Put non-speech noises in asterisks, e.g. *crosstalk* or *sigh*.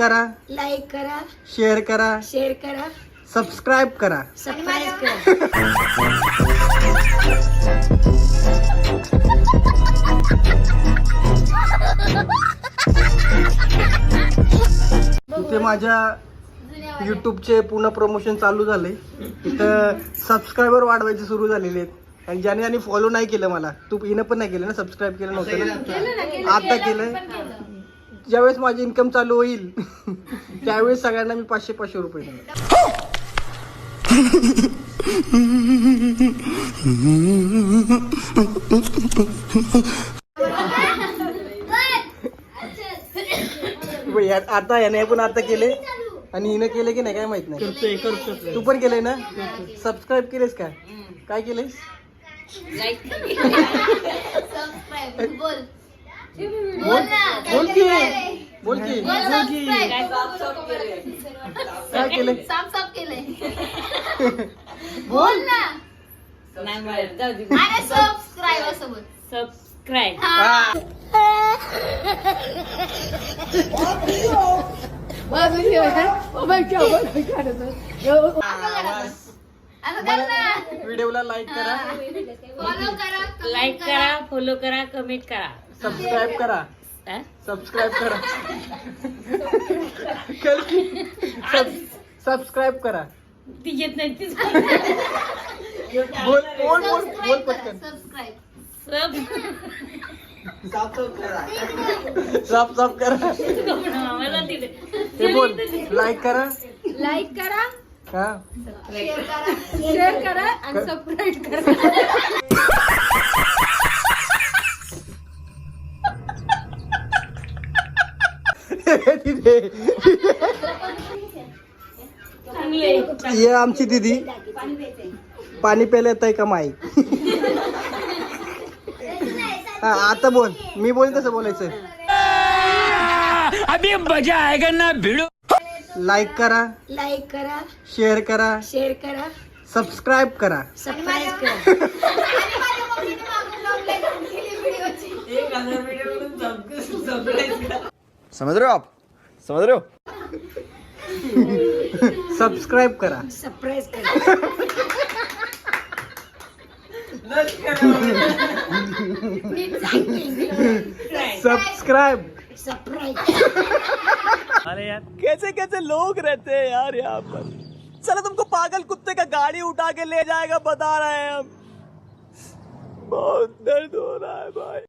करा लाईक करा शेअर करा शेअर करा. सबस्क्राईब करा. सबस्क्राईब करा. इथे माझ्या युट्यूबचे पूर्ण प्रमोशन चालू झाले. इथं सबस्क्रायबर वाढवायचे सुरू झालेले आहेत. आणि ज्याने ज्याने फॉलो नाही केलं मला तू हिनं पण नाही केलं ना सबस्क्राईब केलं नव्हतं ना? आता केलं. ज्यावेळेस माझी इन्कम चालू होईल *laughs* त्यावेळेस सगळ्यांना मी पाचशे पाचशे रुपये देणार. आता याने पण आता केले आणि हिनं केले की नाही काय माहीत नाही. तू पण केलंय ना? सबस्क्राईब केलेस काय काय केलेस? सबस्क्राईब *laughs* बोल. बोल बोल की. बोल की. काय केले साफ साफ केलंय. *laughs* बोल ना. अरे सबस्क्राईब असं बोल सबस्क्राईब हा. असं कर ना. व्हिडिओला लाईक करा फॉलो करा लाईक करा. फॉलो करा कमेंट करा. सबस्क्राईब करा। हा? सबस्क्राईब करा। *laughs* कल की सबस्क्राईब करा। ती येत नाही तीच बोल बोल बोल बोल पटकन। सब साफ़ साफ़ करा। ते बोल। लाईक करा। लाईक करा। हा। शेअर करा। शेअर करा। आणि सबस्क्राईब करा। *laughs* तिथे. आमची दीदी. पाणी प्यायला येत आहे का माई? हा आता बोल. मी बोल कसं बोलायचं. अभी मजा आएगा ना भिड़ो। लाईक करा. लाईक करा. शेअर करा. शेअर करा. सबस्क्राईब करा. सबस्क्राईब करा. समझ रहे हो आप? समझ रहे हो? सब्सक्राइब करा। सरप्राईज करा। सरप्राईज अरे यार कैसे कैसे लोग रहते हैं यार यहाँ पर? चलो तुमको पागल कुत्ते का गाड़ी उठा के ले जाएगा बता रहे हैं हम। बहुत दर्द हो रहा है भाई।